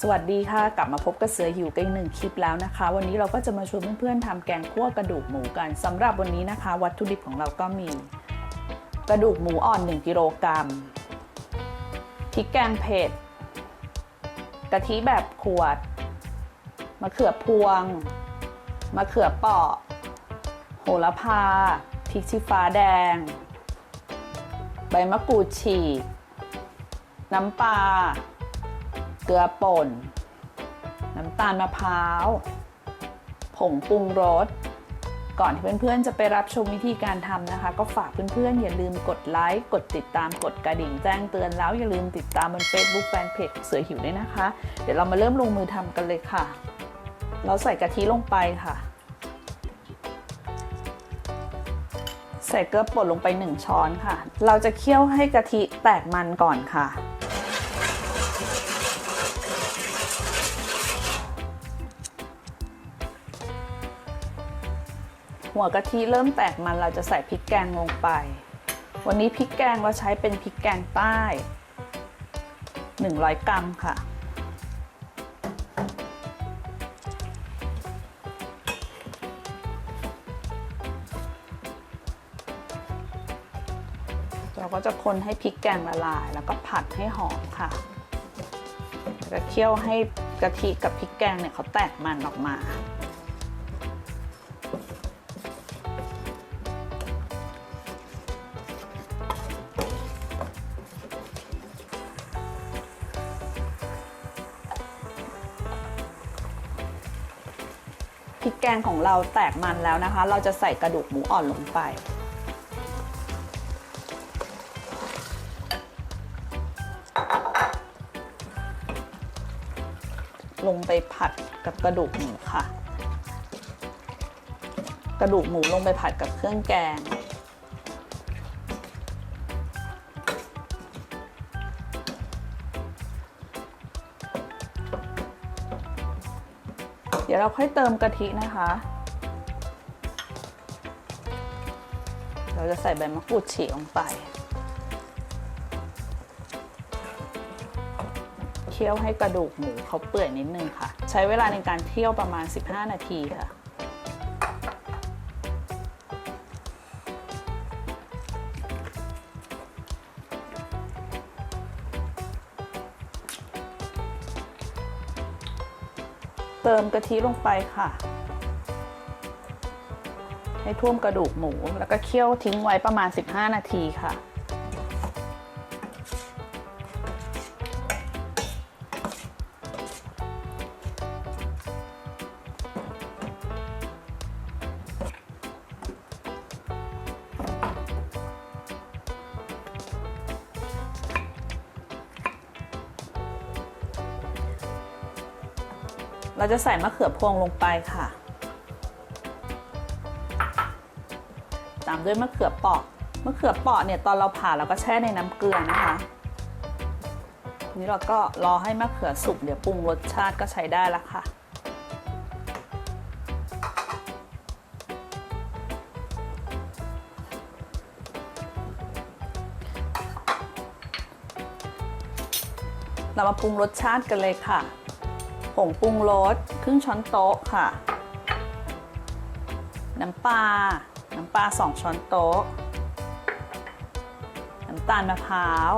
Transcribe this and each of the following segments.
สวัสดีค่ะ กลับมาพบกับเสือหิวกันอีกหนึ่งคลิปแล้วนะคะ วันนี้เราก็จะมาชวนเพื่อนๆทำแกงคั่วกระดูกหมูกันสำหรับวันนี้นะคะ วัตถุดิบของเราก็มี กระดูกหมูอ่อน 1 กิโลกรัมพริกแกงเผ็ดกะทิแบบขวดมะเขือพวงมะเขือเปราะ โหระพาพริกชี้ฟ้าแดง ใบมะกรูดฉีกน้ำปลา เกลือป่น น้ำตาลมะพร้าว ผงปรุงรส ก่อนที่เพื่อนๆ จะไปรับชมวิธีการทำนะคะ ก็ฝากเพื่อนๆ อย่าลืมกดไลค์ กดติดตาม กดกระดิ่งแจ้งเตือนแล้วอย่าลืมติดตามบน Facebook Fanpage เสือหิวด้วยนะคะ เดี๋ยวเรามาเริ่มลงมือทำกันเลยค่ะ เราใส่กะทิลงไปค่ะ ใส่เกลือป่นลงไป 1 ช้อนค่ะ เราจะเคี่ยวให้กะทิแตกมันก่อนค่ะ หัวกะทิเริ่มแตกมันเราจะใส่พริกแกงลงไป วันนี้พริกแกงเราใช้เป็นพริกแกงใต้ 100 กรัมค่ะ เราก็จะคนให้พริกแกงละลาย แล้วก็ผัดให้หอมค่ะแล้วก็เคี่ยวให้กะทิกับพริกแกงเนี่ยเขาแตกมันออกมา พริกแกงของเราแตกมันแล้วนะคะ เราจะใส่กระดูกหมูอ่อนลงไป ลงไปผัดกับกระดูกหมูค่ะ กระดูกหมูลงไปผัดกับเครื่องแกง เดี๋ยวเราค่อยเติมกะทินะคะ เราจะใส่ใบมะกรูดฉีกลงไป เคี่ยวให้กระดูกหมูเขาเปื่อยนิดนึงค่ะ ใช้เวลาในการเคี่ยวประมาณ 15 นาทีค่ะ เติมกะทิลงไปค่ะ ให้ท่วมกระดูกหมู แล้วก็เคี่ยวทิ้งไว้ประมาณ 15 นาทีค่ะ เราจะใส่มะเขือพวงลงไปค่ะ ตามด้วยมะเขือเปาะมะเขือเปาะเนี่ยตอนเราผ่าเราก็แช่ในน้ำเกลือนะคะนี่เราก็รอให้มะเขือสุกเดี๋ยวปรุงรสชาติก็ใช้ได้ละค่ะ เรามาปรุงรสชาติกันเลยค่ะ ผงปรุงรสครึ่งช้อนโต๊ะค่ะ น้ำปลา น้ำปลา 2 ช้อนโต๊ะ น้ำตาลมะพร้าว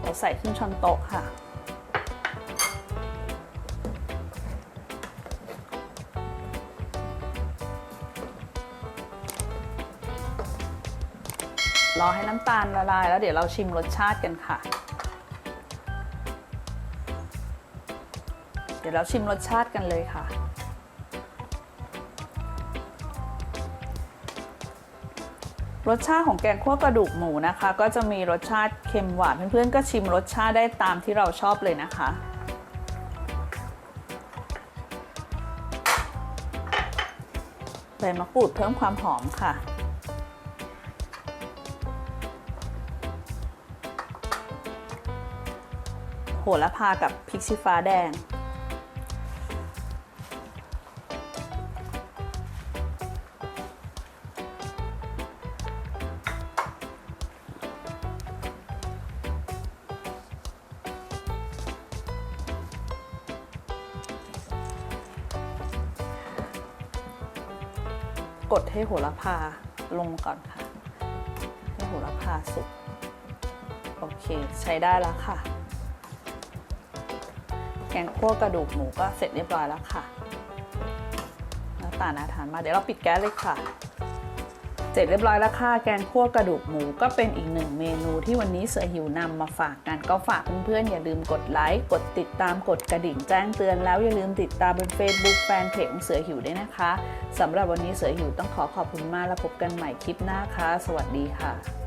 เราใส่ครึ่งช้อนโต๊ะค่ะ รอให้น้ำตาลละลาย แล้วเดี๋ยวเราชิมรสชาติกันค่ะ ดี๋ยวเราชิมรสชาติกันเลยค่ะ รสชาติของแกงคั่วกระดูกหมูนะคะ ก็จะมีรสชาติเค็มหวานเพื่อนๆก็ชิมรสชาติได้ตามที่เราชอบเลยนะคะใบมะกรูดเพิ่มความหอมค่ะ โหระพากับพริกชี้ฟ้าแดง กดให้โหระพาลงก่อนค่ะ ให้โหระพาสุก โอเค ใช้ได้แล้วค่ะ แกงคั่วกระดูกหมูก็เสร็จเรียบร้อยแล้วค่ะหน้าตาน่าทานมากเดี๋ยวเราปิดแก๊สเลยค่ะ เสร็จเรียบร้อยแล้วค่ะแกงคั่วกระดูกหมูก็เป็นอีกหนึ่งเมนูที่วันนี้เสือหิวนำมาฝากกันก็ฝากเพื่อนๆอย่าลืมกดไลค์กดติดตามกดกระดิ่งแจ้งเตือนแล้วอย่าลืมติดตามบน Facebook แฟนเพจของเสือหิวด้วยนะคะสำหรับวันนี้เสือหิวต้องขอขอบคุณมากแล้วพบกันใหม่คลิปหน้าค่ะ สวัสดีค่ะ